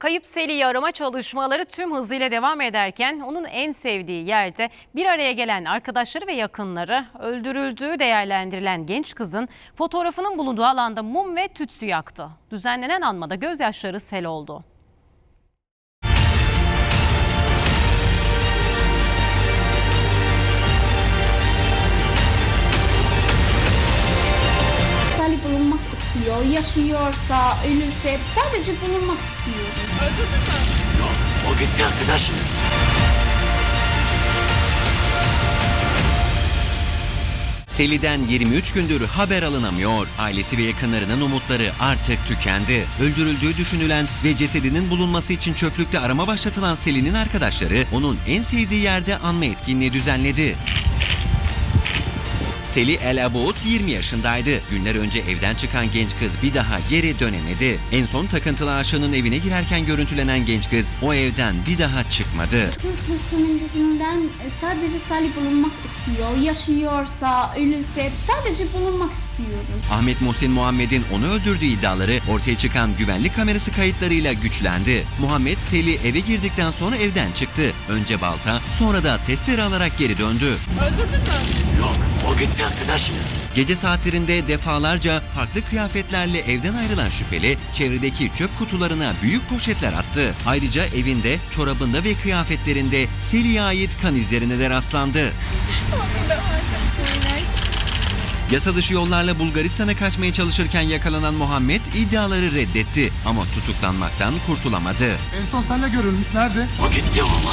Kayıp Seli'yi arama çalışmaları tüm hızıyla devam ederken onun en sevdiği yerde bir araya gelen arkadaşları ve yakınları öldürüldüğü değerlendirilen genç kızın fotoğrafının bulunduğu alanda mum ve tütsü yaktı. Düzenlenen anmada gözyaşları sel oldu. İstiyor. Yaşıyorsa, ölürse sadece bulunmak istiyorum. Yok o gitti arkadaş. Seli'den 23 gündür haber alınamıyor. Ailesi ve yakınlarının umutları artık tükendi. Öldürüldüğü düşünülen ve cesedinin bulunması için çöplükte arama başlatılan Seli'nin arkadaşları onun en sevdiği yerde anma etkinliği düzenledi. Seli El Aboud 20 yaşındaydı. Günler önce evden çıkan genç kız bir daha geri dönemedi. En son takıntılı aşığının evine girerken görüntülenen genç kız o evden bir daha çıkmadı. Türk komünitesinden e, sadece Salih bulunmak istiyor. Yaşıyorsa, ölürse sadece bulunmak istiyorum. Ahmet Muhsin Muhammed'in onu öldürdüğü iddiaları ortaya çıkan güvenlik kamerası kayıtlarıyla güçlendi. Muhammed Seli eve girdikten sonra evden çıktı. Önce balta sonra da testere alarak geri döndü. Yok o gitti arkadaş. Gece saatlerinde defalarca farklı kıyafetlerle evden ayrılan şüpheli çevredeki çöp kutularına büyük poşetler attı. Ayrıca evinde, çorabında ve kıyafetlerinde Seli'ye ait kan izlerine de rastlandı. Yasa dışı yollarla Bulgaristan'a kaçmaya çalışırken yakalanan Muhammed iddiaları reddetti ama tutuklanmaktan kurtulamadı. En son senle görülmüş. Nerede? O gitti valla.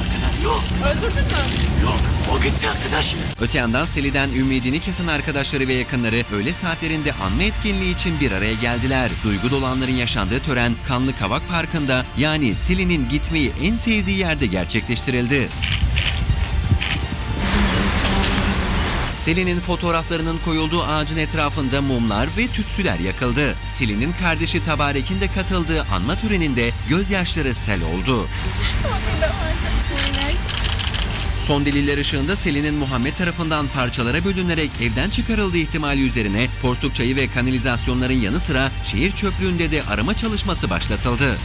Arkadaş yok. Öldürdün mü? Yok o gitti arkadaş. Öte yandan Seli'den ümidini kesen arkadaşları ve yakınları öğle saatlerinde anma etkinliği için bir araya geldiler. Duygu dolanların yaşandığı tören Kanlı Kavak Parkı'nda yani Seli'nin gitmeyi en sevdiği yerde gerçekleştirildi. Selin'in fotoğraflarının koyulduğu ağacın etrafında mumlar ve tütsüler yakıldı. Selin'in kardeşi Tabarek'in de katıldığı anma töreninde gözyaşları sel oldu. Son deliller ışığında Selin'in Muhammed tarafından parçalara bölünerek evden çıkarıldığı ihtimali üzerine porsuk çayı ve kanalizasyonların yanı sıra şehir çöplüğünde de arama çalışması başlatıldı.